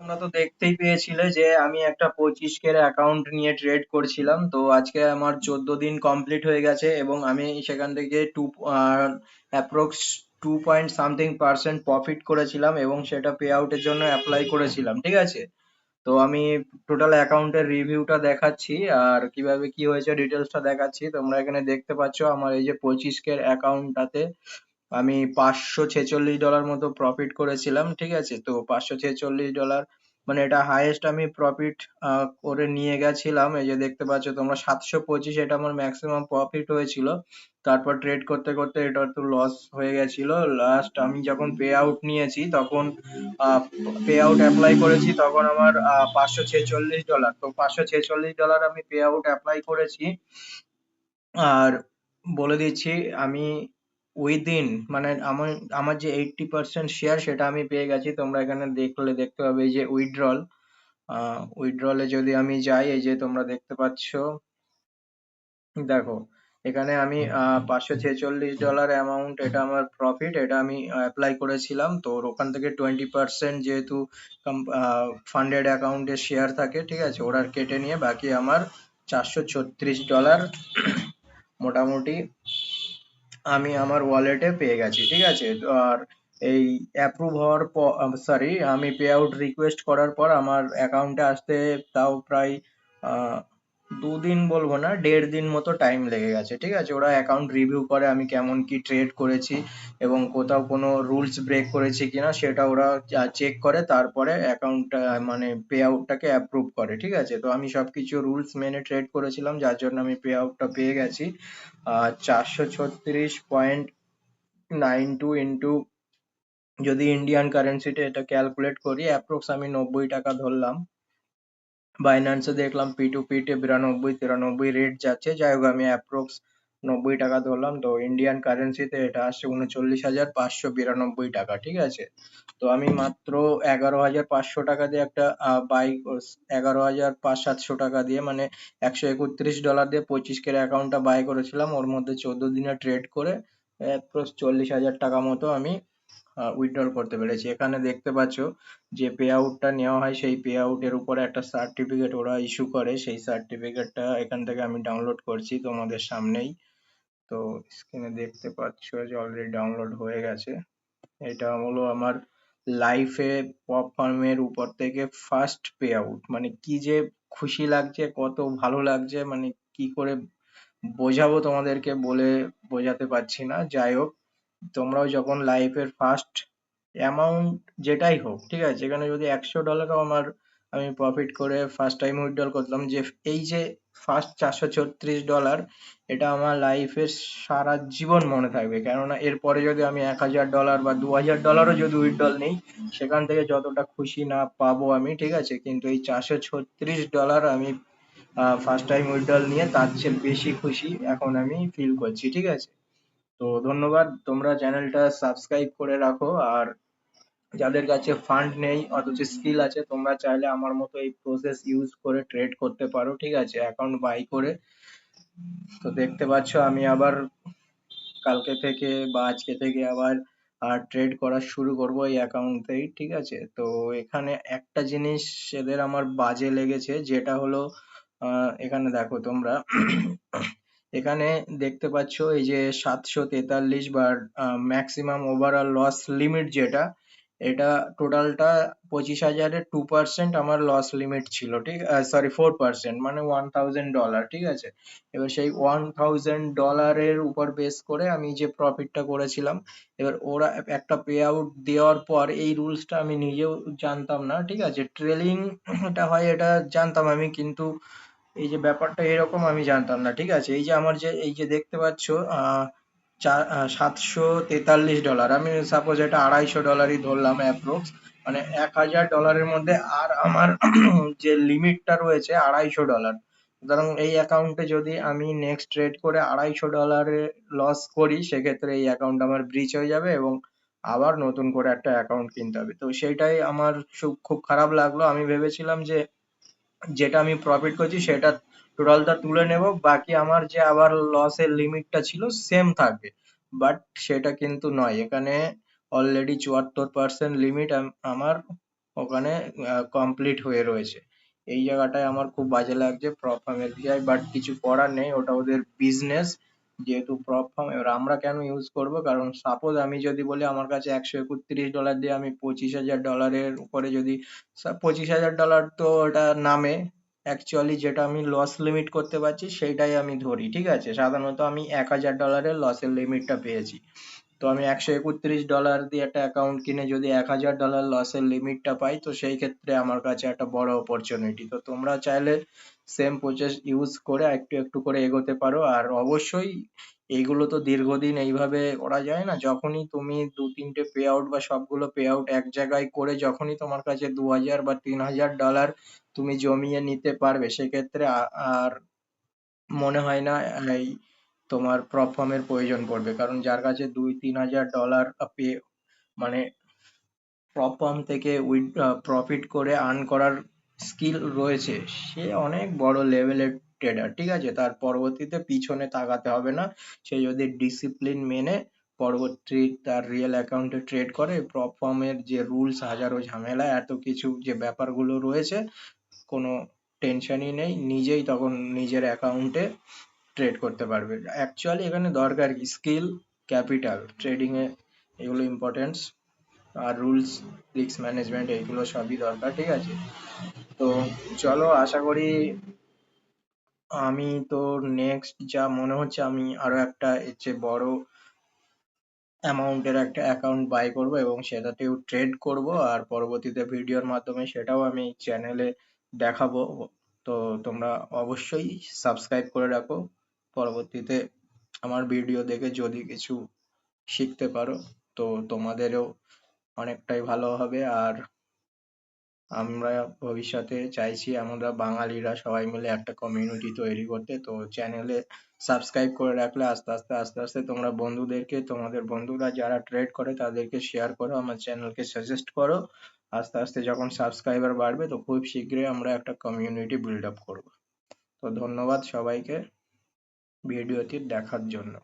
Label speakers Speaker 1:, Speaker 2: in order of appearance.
Speaker 1: তোমরা তো দেখতেই পেয়েছিলে যে আমি একটা পঁচিশ কের অ্যাকাউন্ট নিয়ে ট্রেড করছিলাম। তো আজকে আমার চোদ্দ দিন কমপ্লিট হয়ে গেছে এবং আমি সেখান থেকে to approx two point something percent profit করেছিলাম এবং সেটা পে আউটের জন্য অ্যাপ্লাই করেছিলাম, ঠিক আছে? তো আমি টোটাল অ্যাকাউন্টের রিভিউটা দেখাচ্ছি আর কীভাবে কি হয়েছে ডিটেলসটা দেখাচ্ছি। তোমরা এখানে দেখতে পাচ্ছ আমার এই যে পঁচিশ কে অ্যাকাউন্টটাতে আমি পাঁচশো ছেচল্লিশ ডলার মতো প্রফিট করেছিলাম, ঠিক আছে? তো পাঁচশো ছেচল্লিশ ডলার মানে এটা হাইয়েস্ট আমি প্রফিট করে নিয়ে গেছিলাম। এই যে দেখতে পাচ্ছ তোমরা, সাতশো পঁচিশ এটা আমার ম্যাক্সিমাম প্রফিট হয়েছিল। তারপর ট্রেড করতে করতে এটা একটু লস হয়ে গেছিল। লাস্ট আমি যখন পে আউট নিয়েছি, তখন পে আউট অ্যাপ্লাই করেছি, তখন আমার পাঁচশো ছেচল্লিশ ডলার তো পাঁচশো ছেচল্লিশ ডলার আমি পে আউট অ্যাপ্লাই করেছি। আর বলে দিচ্ছি, আমি উইদিন মানে আমার আমার যে এইটটি পার্সেন্ট শেয়ার সেটা আমি পেয়ে গেছি। তোমরা এখানে দেখলে দেখতে পাবে যে উইথড্রল উইথড্রলে যদি আমি যাই, এই যে তোমরা দেখতে পাচ্ছ, দেখো, এখানে আমি পাঁচশো ছেচল্লিশ ডলার অ্যামাউন্ট এটা আমার প্রফিট এটা আমি অ্যাপ্লাই করেছিলাম। তো ওখান থেকে টোয়েন্টি পার্সেন্ট যেহেতু ফান্ডেড অ্যাকাউন্টে শেয়ার থাকে, ঠিক আছে, ওরা কেটে নিয়ে বাকি আমার চারশো ছত্রিশ ডলার মোটামুটি আমি আমার ওয়ালেটে পেয়ে গেছি, ঠিক আছে? আর এই অ্যাপ্রুভ হওয়ার পর সরি আমি পে আউট রিকোয়েস্ট করার পর আমার অ্যাকাউন্টে আসতে তাও প্রায় দুদিন বলব না, দেড় দিন মতো টাইম লেগে গেছে, ঠিক আছে? ওরা অ্যাকাউন্ট রিভিউ করে আমি কেমন কি ট্রেড করেছি এবং কোথাও কোনো রুলস ব্রেক করেছি কিনা সেটা ওরা চেক করে, তারপরে অ্যাকাউন্টটা মানে পে আউটটাকে অ্যাপ্রুভ করে, ঠিক আছে? তো আমি সবকিছু রুলস মেনে ট্রেড করেছিলাম, যার জন্য আমি পে আউটটা পেয়ে গেছি চারশো ছত্রিশ পয়েন্ট নাইন টু ইন্টু যদি ইন্ডিয়ান কারেন্সিতে এটা ক্যালকুলেট করি অ্যাপ্রক্স আমি নব্বই টাকা ধরলাম। বাইন্যান্সে দেখলাম পি টু পিতে বিরানব্বই, তিরানব্বই রেট যাচ্ছে। যাই হোক, আমি অ্যাপ্রক্স নব্বই টাকা ধরলাম। তো ইন্ডিয়ান কারেন্সিতে এটা আসছে উনচল্লিশ হাজার পাঁচশো বিরানব্বই টাকা, ঠিক আছে? তো আমি মাত্র এগারো হাজার পাঁচশো টাকা দিয়ে একটা বাই এগারো হাজার পাঁচ সাতশো টাকা দিয়ে মানে একশো একত্রিশ ডলার দিয়ে পঁচিশ কের অ্যাকাউন্টটা বাই করেছিলাম। ওর মধ্যে চোদ্দ দিনে ট্রেড করে অ্যাপ্রক্স চল্লিশ হাজার টাকা মতো আমি উইথড্রল করতে পেরেছি। এখানে দেখতে পাচ্ছ যে পে আউটটা নেওয়া হয়, সেই পে আউটের উপরে একটা সার্টিফিকেট ওরা ইস্যু করে। সেই সার্টিফিকেটটা এখান থেকে আমি ডাউনলোড করছি তোমাদের সামনেই। তো স্ক্রিনে দেখতে পাচ্ছ যে অলরেডি ডাউনলোড হয়ে গেছে। এটা হলো আমার লাইফে পপ ফার্মের উপর থেকে ফার্স্ট পে আউট মানে কি যে খুশি লাগছে, কত ভালো লাগছে মানে কি করে বোঝাবো তোমাদেরকে বলে বোঝাতে পারছি না। যাই হোক তোমরাও যখন লাইফের ফার্স্ট অ্যামাউন্ট যেটাই হোক, ঠিক আছে? এখানে যদি একশো ডলারও আমার, আমি প্রফিট করে ফার্স্ট টাইম উইথড্রল করলাম, যে এই যে ফার্স্ট চারশো ছত্রিশ ডলার এটা আমার লাইফের সারা জীবন মনে থাকবে। কেননা এরপরে যদি আমি এক হাজার ডলার বা দু হাজার ডলারও যদি উইথড্রল নিই, সেখান থেকে যতটা খুশি না পাবো আমি, ঠিক আছে? কিন্তু এই চারশো ছত্রিশ ডলার আমি ফার্স্ট টাইম উইথড্রল নিয়ে তার চেয়ে বেশি খুশি এখন আমি ফিল করছি, ঠিক আছে? তো ধন্যবাদ। তোমরা চ্যানেলটা সাবস্ক্রাইব করে রাখো আর যাদের কাছে ফান্ড নেই, অথচ স্কিল আছে, তোমরা চাইলে আমার মতো এই প্রসেস ইউজ করে ট্রেড করতে পারো, ঠিক আছে? অ্যাকাউন্ট বাই করে। তো দেখতে পাচ্ছ, আমি আবার কালকে থেকে বা আজকে থেকে আবার আর ট্রেড করা শুরু করব এই অ্যাকাউন্টেই ঠিক আছে? তো এখানে একটা জিনিস এদের আমার বাজে লেগেছে, যেটা হলো এখানে দেখো তোমরা এখানে দেখতে পাচ্ছ এই যে সাতশো তেতাল্লিশ বা ম্যাক্সিমাম ওভারঅল লস লিমিট যেটা, এটা টোটালটা পঁচিশ হাজারের টু পার্সেন্ট আমার লস লিমিট ছিল, ঠিক সরি ফোর পার্সেন্ট মানে ওয়ান থাউজেন্ড ডলার ঠিক আছে? এবার সেই ওয়ান থাউজেন্ড ডলারের উপর বেস করে আমি যে প্রফিটটা করেছিলাম, এবার ওরা একটা পে আউট দেওয়ার পর এই রুলসটা আমি নিজেও জানতাম না, ঠিক আছে? ট্রেলিং এটা হয় এটা জানতাম আমি, কিন্তু এই যে ব্যাপারটা এরকম আমি জানতাম না, ঠিক আছে? এই যে আমার যে, এই যে দেখতে পাচ্ছ, আহ সাতশো তেতাল্লিশ ডলার আমি সাপোজ এটা আড়াইশো ডলারই ধরলাম অ্যাপ্রক্স মানে এক হাজার ডলারের মধ্যে আর আমার যে লিমিটটা রয়েছে আড়াইশো ডলার সুতরাং এই অ্যাকাউন্টে যদি আমি নেক্সট ট্রেড করে আড়াইশো ডলারে লস করি, সেক্ষেত্রে এই অ্যাকাউন্ট আমার ব্রিচ হয়ে যাবে এবং আবার নতুন করে একটা অ্যাকাউন্ট কিনতে হবে। তো সেইটাই আমার খুব খারাপ লাগল। আমি ভেবেছিলাম যে যেটা আমি প্রফিট করছি সেটা টোটালটা তুলে নেব। বাকি আমার যে আবার লসের লিমিটটা ছিল সেম থাকবে। বাট সেটা কিন্তু নয়। এখানে অলরেডি চুয়াত্তর পার্সেন্ট লিমিট আমার ওখানে কমপ্লিট হয়ে রয়েছে। এই জায়গাটায় আমার খুব বাজে লাগছে ফার্ম এসবিআই বাট কিছু করার নেই, ওটা ওদের বিজনেস যেহেতু প্রপ ফার্ম এবার আমরা কেন ইউজ করব? কারণ সাপোজ আমি যদি বলি আমার কাছে একশো একত্রিশ ডলার দিয়ে আমি পঁচিশ হাজার ডলারের উপরে যদি পঁচিশ হাজার ডলার তো ওটা নামে অ্যাকচুয়ালি যেটা আমি লস লিমিট করতে পারছি, সেইটাই আমি ধরি, ঠিক আছে? সাধারণত আমি এক হাজার ডলারের লসের লিমিটটা পেয়েছি। তো আমি একশো একত্রিশ ডলার দিয়ে একটা অ্যাকাউন্ট কিনে যদি এক হাজার ডলার লসের লিমিটটা পাই, তো সেই ক্ষেত্রে আমার কাছে একটা বড় অপরচুনিটি তো তোমরা চাইলে সেম প্রসেস ইউজ করে একটু একটু করে এগোতে পারো। আর অবশ্যই এইগুলো তো দীর্ঘদিন এইভাবে করা যায় না। যখনই তুমি দু, তিনটে পে আউট বা সবগুলো পে আউট এক জায়গায় করে যখনই তোমার কাছে দু হাজার বা তিন হাজার ডলার তুমি জমিয়ে নিতে পারবে, সেক্ষেত্রে আর মনে হয় না এই তোমার প্রপ প্রয়োজন পড়বে। কারণ যার কাছে দুই, তিন হাজার ডলার পে মানে প্রপ থেকে উইথ প্রফিট করে আর্ন করার স্কিল রয়েছে, সে অনেক বড় লেভেলের ট্রেডার ঠিক আছে? তার পরবর্তীতে পিছনে তাকাতে হবে না। সে যদি ডিসিপ্লিন মেনে পরবর্তী তার রিয়েল অ্যাকাউন্টে ট্রেড করে প্রপ যে রুলস হাজারো ঝামেলা, এত কিছু যে ব্যাপারগুলো রয়েছে, কোনো টেনশনই নেই। নিজেই তখন নিজের অ্যাকাউন্টে ট্রেড করতে পারবে। অ্যাকচুয়ালি এখানে দরকার স্কিল ক্যাপিটাল ট্রেডিং এ এগুলো ইম্পর্টেন্স আর রুলস রিস্ক ম্যানেজমেন্ট এইগুলো সবই দরকার, ঠিক আছে? তো চলো আশা করি আমি তো নেক্সট যা মনে হচ্ছে আমি আরও একটা এর চেয়ে বড় অ্যামাউন্টের একটা অ্যাকাউন্ট বাই করব এবং সেটাতেও ট্রেড করব আর পরবর্তীতে ভিডিওর মাধ্যমে সেটাও আমি চ্যানেলে দেখাবো। তো তোমরা অবশ্যই সাবস্ক্রাইব করে রাখো। পরবর্তীতে আমার ভিডিও দেখে যদি কিছু শিখতে পারো, তো তোমাদেরও অনেকটাই ভালো হবে। আর আমরা ভবিষ্যতে চাইছি আমরা বাঙালিরা সবাই মিলে একটা কমিউনিটি তৈরি করতে। তো চ্যানেলে সাবস্ক্রাইব করে রাখলে আস্তে আস্তে আস্তে আস্তে তোমরা বন্ধুদেরকে, তোমাদের বন্ধুরা যারা ট্রেড করে তাদেরকে শেয়ার করো, আমার চ্যানেলকে সাজেস্ট করো। আস্তে আস্তে যখন সাবস্ক্রাইবার বাড়বে, তো খুব শীঘ্রই আমরা একটা কমিউনিটি বিল্ড আপ করব। তো ধন্যবাদ সবাইকে। ভিডিওটি দেখার জন্য।